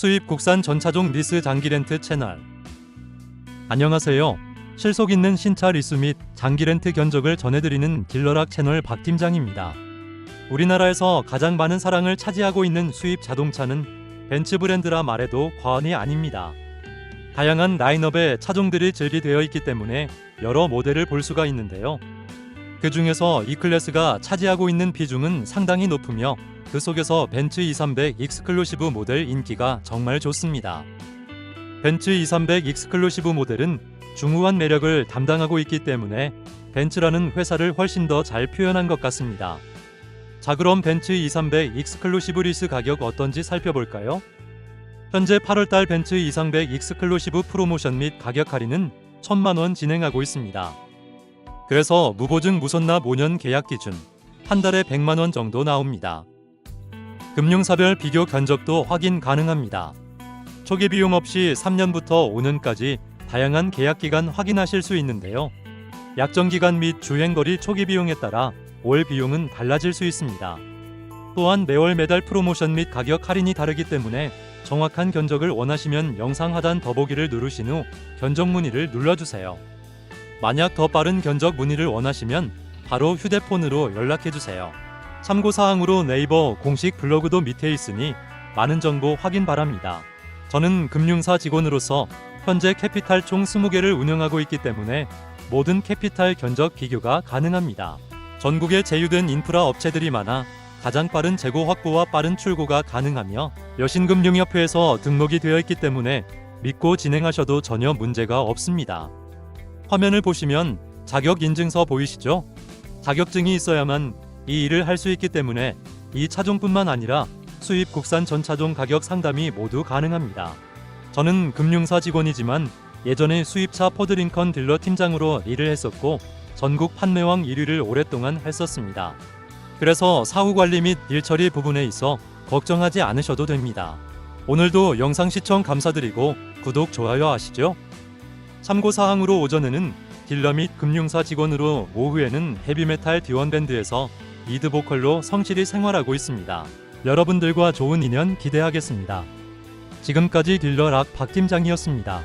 수입 국산 전차종 리스 장기 렌트 채널. 안녕하세요. 실속 있는 신차 리스 및 장기 렌트 견적을 전해드리는 딜러락 채널 박 팀장입니다. 우리나라에서 가장 많은 사랑을 차지하고 있는 수입 자동차는 벤츠 브랜드라 말해도 과언이 아닙니다. 다양한 라인업의 차종들이 즐비되어 있기 때문에 여러 모델을 볼 수가 있는데요. 그 중에서 E 클래스가 차지하고 있는 비중은 상당히 높으며 그 속에서 벤츠 2300 익스클루시브 모델 인기가 정말 좋습니다. 벤츠 2300 익스클루시브 모델은 중후한 매력을 담당하고 있기 때문에 벤츠라는 회사를 훨씬 더 잘 표현한 것 같습니다. 자 그럼 벤츠 2300 익스클루시브 리스 가격 어떤지 살펴볼까요? 현재 8월달 벤츠 2300 익스클루시브 프로모션 및 가격 할인은 1000만원 진행하고 있습니다. 그래서 무보증 무선납 5년 계약 기준 한 달에 100만원 정도 나옵니다. 금융사별 비교 견적도 확인 가능합니다. 초기 비용 없이 3년부터 5년까지 다양한 계약 기간 확인하실 수 있는데요. 약정 기간 및 주행 거리 초기 비용에 따라 월 비용은 달라질 수 있습니다. 또한 매월 매달 프로모션 및 가격 할인이 다르기 때문에 정확한 견적을 원하시면 영상 하단 더보기를 누르신 후 견적 문의를 눌러주세요. 만약 더 빠른 견적 문의를 원하시면 바로 휴대폰으로 연락해 주세요. 참고 사항으로 네이버 공식 블로그도 밑에 있으니 많은 정보 확인 바랍니다. 저는 금융사 직원으로서 현재 캐피탈 총 20개를 운영하고 있기 때문에 모든 캐피탈 견적 비교가 가능합니다. 전국에 제휴된 인프라 업체들이 많아 가장 빠른 재고 확보와 빠른 출고가 가능하며 여신금융협회에서 등록이 되어 있기 때문에 믿고 진행하셔도 전혀 문제가 없습니다. 화면을 보시면 자격 인증서 보이시죠? 자격증이 있어야만 이 일을 할 수 있기 때문에 이 차종뿐만 아니라 수입 국산 전 차종 가격 상담이 모두 가능합니다. 저는 금융사 직원이지만 예전에 수입차 포드링컨 딜러 팀장으로 일을 했었고 전국 판매왕 1위를 오랫동안 했었습니다. 그래서 사후 관리 및 일 처리 부분에 있어 걱정하지 않으셔도 됩니다. 오늘도 영상 시청 감사드리고 구독, 좋아요 하시죠. 참고 사항으로 오전에는 딜러 및 금융사 직원으로 오후에는 헤비메탈 디원밴드에서 리드 보컬로 성실히 생활하고 있습니다. 여러분들과 좋은 인연 기대하겠습니다. 지금까지 딜러 락 박 팀장이었습니다.